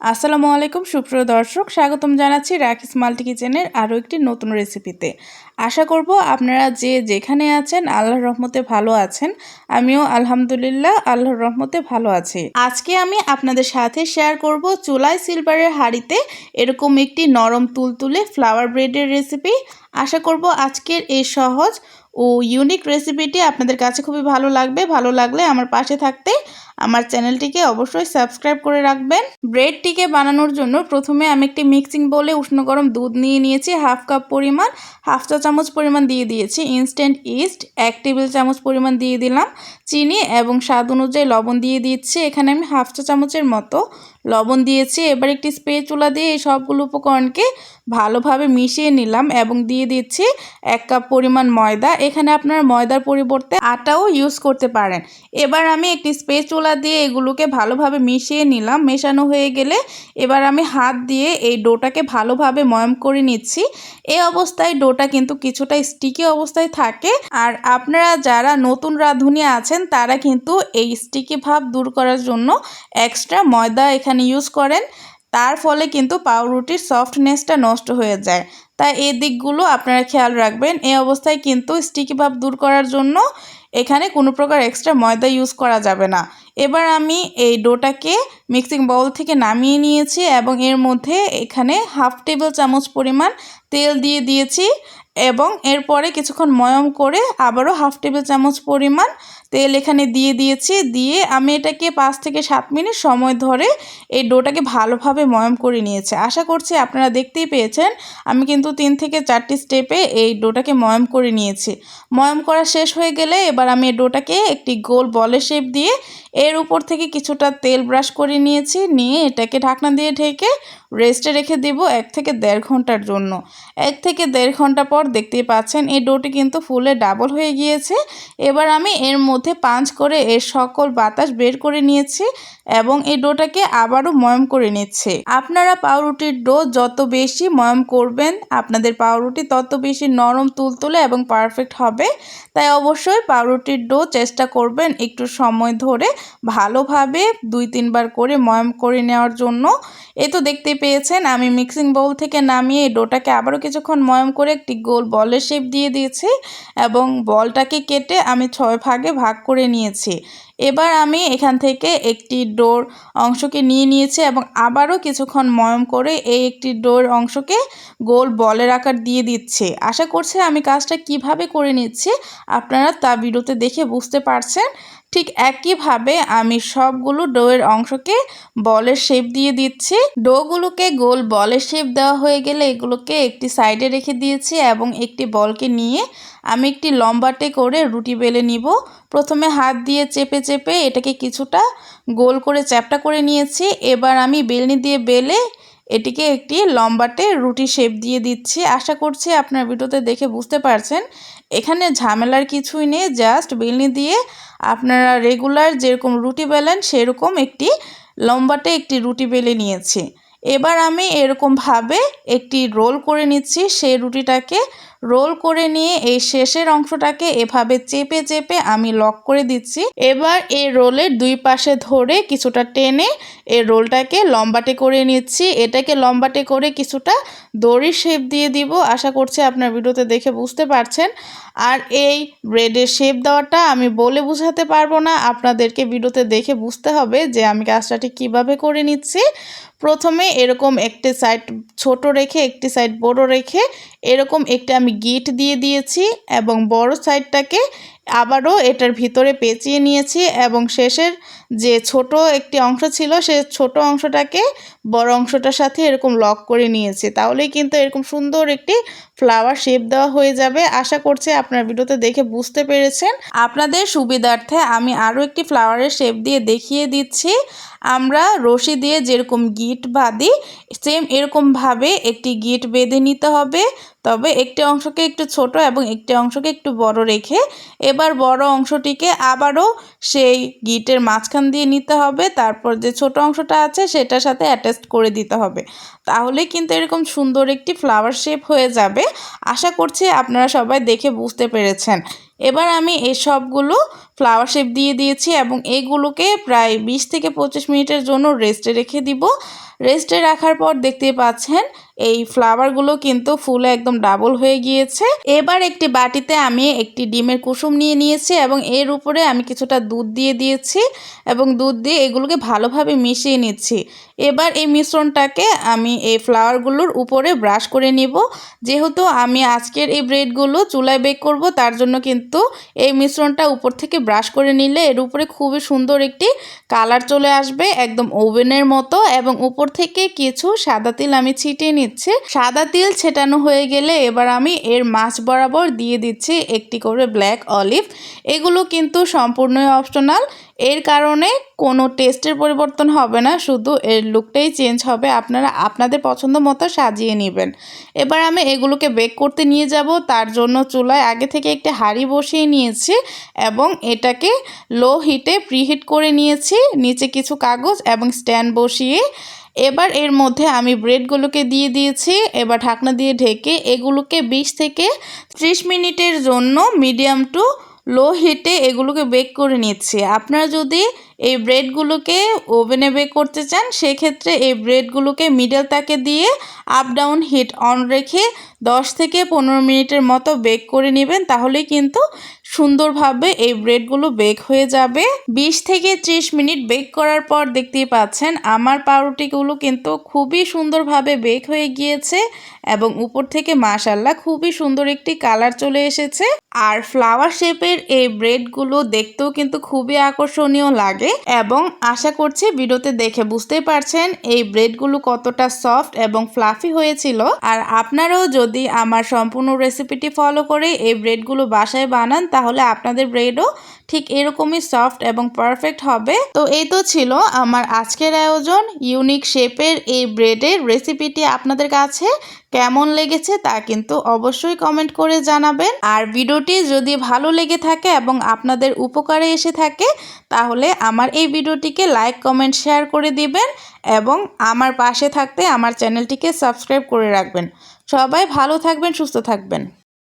আসসালামু আলাইকুম, সুপ্রিয় দর্শক। স্বাগতম জানাচ্ছি রাখিস মাল্টি কিচেনের আরও একটি নতুন রেসিপিতে। আশা করব আপনারা যে যেখানে আছেন আল্লাহর রহমতে ভালো আছেন। আমিও আলহামদুলিল্লাহ আল্লাহর রহমতে ভালো আছি। আজকে আমি আপনাদের সাথে শেয়ার করব চুলাই সিলভারের হাঁড়িতে এরকম একটি নরম তুলতুলে ফ্লাওয়ার ব্রেডের রেসিপি আশা করব আজকের এই সহজ ও ইউনিক রেসিপিটি আপনাদের কাছে খুবই ভালো লাগবে। ভালো লাগলে আমার পাশে থাকতে আমার চ্যানেলটিকে অবশ্যই সাবস্ক্রাইব করে রাখবেন। ব্রেডটিকে বানানোর জন্য প্রথমে আমি একটি মিক্সিং বলে উষ্ণ গরম দুধ নিয়ে নিয়েছি, হাফ কাপ পরিমাণ, হাফ চা চামচ পরিমাণ দিয়ে দিয়েছি ইনস্ট্যান্ট ইস্ট এক টেবিল চামচ পরিমাণ দিয়ে দিলাম, চিনি এবং স্বাদ অনুযায়ী লবণ দিয়ে দিচ্ছি। এখানে আমি হাফ চা চামচের মতো লবণ দিয়েছি। এবার একটি স্প্রে চুলা দিয়ে এই সবগুলো উপকরণকে ভালোভাবে মিশিয়ে নিলাম এবং দিয়ে দিচ্ছি এক কাপ পরিমাণ ময়দা। এখানে আপনার ময়দার পরিবর্তে আটাও ইউজ করতে পারেন। এবার আমি একটি স্প্রে চুলা দিয়ে এগুলোকে ভালোভাবে মিশিয়ে নিলাম। মেশানো হয়ে গেলে এবার আমি হাত দিয়ে এই ডোটাকে ভালোভাবে ময়ম করে নিচ্ছি। এই অবস্থায় ডোটা কিন্তু কিছুটা স্টিকি অবস্থায় থাকে। আর আপনারা যারা নতুন রাঁধুনি আছেন, তারা কিন্তু এই স্টিকি ভাব দূর করার জন্য এক্সট্রা ময়দা এখানে ইউজ করেন। তার ফলে কিন্তু পাউরুটির সফটনেসটা নষ্ট হয়ে যায়। তাই এই দিকগুলো আপনারা খেয়াল রাখবেন। এই অবস্থায় কিন্তু স্টিকি ভাব দূর করার জন্য এখানে কোনো প্রকার এক্সট্রা ময়দা ইউজ করা যাবে না। এবার আমি এই ডোটাকে মিক্সিং বাউল থেকে নামিয়ে নিয়েছি এবং এর মধ্যে এখানে হাফ টেবিল চামচ পরিমাণ তেল দিয়ে দিয়েছি। এবং এরপরে কিছুক্ষণ ময়ম করে আবারও হাফ টেবিল চামচ পরিমাণ তেল এখানে দিয়ে দিয়েছি। দিয়ে আমি এটাকে পাঁচ থেকে সাত মিনিট সময় ধরে এই ডোটাকে ভালোভাবে ময়ম করে নিয়েছি। আশা করছি আপনারা দেখতেই পেয়েছেন, আমি কিন্তু তিন থেকে চারটি স্টেপে এই ডোটাকে ময়ম করে নিয়েছি। ময়ম করা শেষ হয়ে গেলে এবার আমি এই ডোটাকে একটি গোল বলের শেপ দিয়ে এর উপর থেকে কিছুটা তেল ব্রাশ করে নিয়েছি। নিয়ে এটাকে ঢাকনা দিয়ে ঢেকে রেস্টে রেখে দিব এক থেকে দেড় ঘণ্টার জন্য। এক থেকে দেড় ঘণ্টা পর দেখতেই পাচ্ছেন, এই ডোটি কিন্তু ফুলে ডাবল হয়ে গিয়েছে। এবার আমি এর মধ্যে পাঞ্চ করে এর সকল বাতাস বের করে নিয়েছি এবং এই ডোটাকে আবারও ময়ম করে নিচ্ছে। আপনারা পাউরুটির ডো যত বেশি ময়ম করবেন, আপনাদের পাউরুটি তত বেশি নরম, তুলতুলে এবং পারফেক্ট হবে। তাই অবশ্যই পাউরুটির ডো চেষ্টা করবেন একটু সময় ধরে ভালোভাবে দুই তিনবার করে ময়ম করে নেওয়ার জন্য। এ তো দেখতে পেয়েছেন, আমি মিক্সিং বোল থেকে নামিয়ে ডোটাকে আবারও কিছুক্ষণ ময়ম করে একটি গোল বলের শেপ দিয়ে দিয়েছি এবং বলটাকে কেটে আমি ছয় ভাগে ভাগ করে নিয়েছি। এবার আমি এখান থেকে একটি ডোর অংশকে নিয়ে নিয়েছি এবং আবারও কিছুক্ষণ ময়ম করে এই একটি ডোর অংশকে গোল বলের আকার দিয়ে দিচ্ছে। আশা করছি আমি কাজটা কীভাবে করে নিচ্ছি আপনারা তা ভিডিওতে দেখে বুঝতে পারছেন। ঠিক একইভাবে আমি সবগুলো ডোয়ের অংশকে বলের শেপ দিয়ে দিচ্ছি। ডোগুলোকে গোল বলের শেপ দেওয়া হয়ে গেলে এগুলোকে একটি সাইডে রেখে দিয়েছি এবং একটি বলকে নিয়ে আমি একটি লম্বাটে করে রুটি বেলে নিব। প্রথমে হাত দিয়ে চেপে চেপে এটাকে কিছুটা গোল করে চ্যাপটা করে নিয়েছি। এবার আমি বেলনি দিয়ে বেলে এটিকে একটি লম্বাটে রুটি শেপ দিয়ে দিচ্ছি। আশা করছি আপনার ভিডিওতে দেখে বুঝতে পারছেন। এখানে ঝামেলার কিছুই নেই জাস্ট বেলনি দিয়ে আপনারা রেগুলার যেরকম রুটি বেলেন, সেরকম একটি লম্বাটে একটি রুটি বেলে নিয়েছি। এবার আমি এরকমভাবে একটি রোল করে নিচ্ছি, সেই রুটিটাকে রোল করে নিয়ে এই শেষের অংশটাকে এভাবে চেপে চেপে আমি লক করে দিচ্ছি। এবার এই রোলের দুই পাশে ধরে কিছুটা টেনে এই রোলটাকে লম্বাটে করে নিচ্ছি। এটাকে লম্বাটে করে কিছুটা দড়ির শেপ দিয়ে দিব। আশা করছি আপনার ভিডিওতে দেখে বুঝতে পারছেন। আর এই ব্রেডের শেপ দেওয়াটা আমি বলে বুঝাতে পারব না। আপনাদেরকে ভিডিওতে দেখে বুঝতে হবে যে আমি কাজটা ঠিক কীভাবে করে নিচ্ছি। প্রথমে এরকম একটি সাইড ছোট রেখে, একটি সাইড বড় রেখে এরকম একটা আমি গিট দিয়ে দিয়েছি এবং বড় সাইডটাকে আবারও এটার ভিতরে পেঁচিয়ে নিয়েছি এবং শেষের যে ছোট একটি অংশ ছিল, সে ছোট অংশটাকে বড় অংশটার সাথে এরকম লক করে নিয়েছি। তাহলেই কিন্তু এরকম সুন্দর একটি ফ্লাওয়ার শেপ দেওয়া হয়ে যাবে। আশা করছি আপনার ভিডিওতে দেখে বুঝতে পেরেছেন। আপনাদের সুবিধার্থে আমি আরও একটি ফ্লাওয়ারের শেপ দিয়ে দেখিয়ে দিচ্ছি। আমরা রশি দিয়ে যেরকম গিট বাঁধি সেম এরকমভাবে একটি গিট বেঁধে নিতে হবে। তবে একটি অংশকে একটু ছোট এবং একটি অংশকে একটু বড় রেখে এবার বড় অংশটিকে আবারও সেই গিটের মাঝখান দিয়ে নিতে হবে। তারপর যে ছোট অংশটা আছে সেটার সাথে অ্যাটাচ করে দিতে হবে। তাহলে কিন্তু এরকম সুন্দর একটি ফ্লাওয়ার শেপ হয়ে যাবে। আশা করছি আপনারা সবাই দেখে বুঝতে পেরেছেন। এবার আমি এই সবগুলো ফ্লাওয়ার শেপ দিয়ে দিয়েছি এবং এগুলোকে প্রায় বিশ থেকে পঁচিশ মিনিটের জন্য রেস্টে রেখে দিব। রেস্টে রাখার পর দেখতে পাচ্ছেন এই ফ্লাওয়ারগুলো কিন্তু ফুলে একদম ডাবল হয়ে গিয়েছে। এবার একটি বাটিতে আমি একটি ডিমের কুসুম নিয়ে নিয়েছি এবং এর উপরে আমি কিছুটা দুধ দিয়ে দিয়েছি এবং দুধ দিয়ে এগুলোকে ভালোভাবে মিশিয়ে নিচ্ছি। এবার এই মিশ্রণটাকে আমি এই ফ্লাওয়ারগুলোর উপরে ব্রাশ করে নিব। যেহেতু আমি আজকের এই ব্রেডগুলো চুলায় বেক করব, তার জন্য কিন্তু এই মিশ্রণটা উপর থেকে ব্রাশ করে নিলে এর উপরে খুবই সুন্দর একটি কালার চলে আসবে, একদম ওভেনের মতো এবং উপর থেকে কিছু সাদা তিল আমি ছিটিয়ে নিচ্ছি। সাদা তিল ছেটানো হয়ে গেলে এবার আমি এর মাছ বরাবর দিয়ে দিচ্ছি একটি করে ব্ল্যাক অলিভ। এগুলো কিন্তু সম্পূর্ণই অপশনাল। এর কারণে কোনো টেস্টের পরিবর্তন হবে না, শুধু এর লুকটাই চেঞ্জ হবে। আপনারা আপনাদের পছন্দ মতো সাজিয়ে নেবেন। এবার আমি এগুলোকে বেক করতে নিয়ে যাব। তার জন্য চুলায় আগে থেকে একটি হাঁড়ি বসিয়ে নিয়েছি এবং এটাকে লো হিটে প্রিহিট করে নিয়েছি। নিচে কিছু কাগজ এবং স্ট্যান্ড বসিয়ে এবার এর মধ্যে আমি ব্রেডগুলোকে দিয়ে দিয়েছি। এবার ঢাকনা দিয়ে ঢেকে এগুলোকে 20 থেকে 30 মিনিটের জন্য মিডিয়াম টু লো হিটে এগুলোকে বেক করে নিচ্ছি। আপনারা যদি এই ব্রেডগুলোকে ওভেনে বেক করতে চান, সেক্ষেত্রে এই ব্রেডগুলোকে মিডল তাকে দিয়ে আপ ডাউন হিট অন রেখে 10 থেকে পনেরো মিনিটের মতো বেক করে নেবেন, তাহলেই কিন্তু সুন্দরভাবে এই ব্রেডগুলো বেক হয়ে যাবে। 20 থেকে 30 মিনিট বেক করার পর দেখতেই পাচ্ছেন, আমার পাউরুটিগুলো কিন্তু খুবই সুন্দরভাবে বেক হয়ে গিয়েছে এবং উপর থেকে মাশাল্লাহ খুবই সুন্দর একটি কালার চলে এসেছে। আর ফ্লাওয়ার শেপের এই ব্রেডগুলো দেখতেও কিন্তু খুবই আকর্ষণীয় লাগে এবং আশা করছি ভিডিওতে দেখে বুঝতেই পারছেন এই ব্রেডগুলো কতটা সফট এবং ফ্লাফি হয়েছিল। আর আপনারাও যদি আমার সম্পূর্ণ রেসিপিটি ফলো করে এই ব্রেডগুলো বাসায় বানান তাহলে আপনাদের ব্রেডও ঠিক এরকমই সফট এবং পারফেক্ট হবে। তো এই তো ছিল আমার আজকের আয়োজন ইউনিক শেপের এই ব্রেডের রেসিপিটি আপনাদের কাছে কেমন লেগেছে তা কিন্তু অবশ্যই কমেন্ট করে জানাবেন। আর ভিডিওটি যদি ভালো লেগে থাকে এবং আপনাদের উপকারে এসে থাকে, তাহলে আমার এই ভিডিওটিকে লাইক কমেন্ট শেয়ার করে দিবেন এবং আমার পাশে থাকতে আমার চ্যানেলটিকে সাবস্ক্রাইব করে রাখবেন। সবাই ভালো থাকবেন, সুস্থ থাকবেন।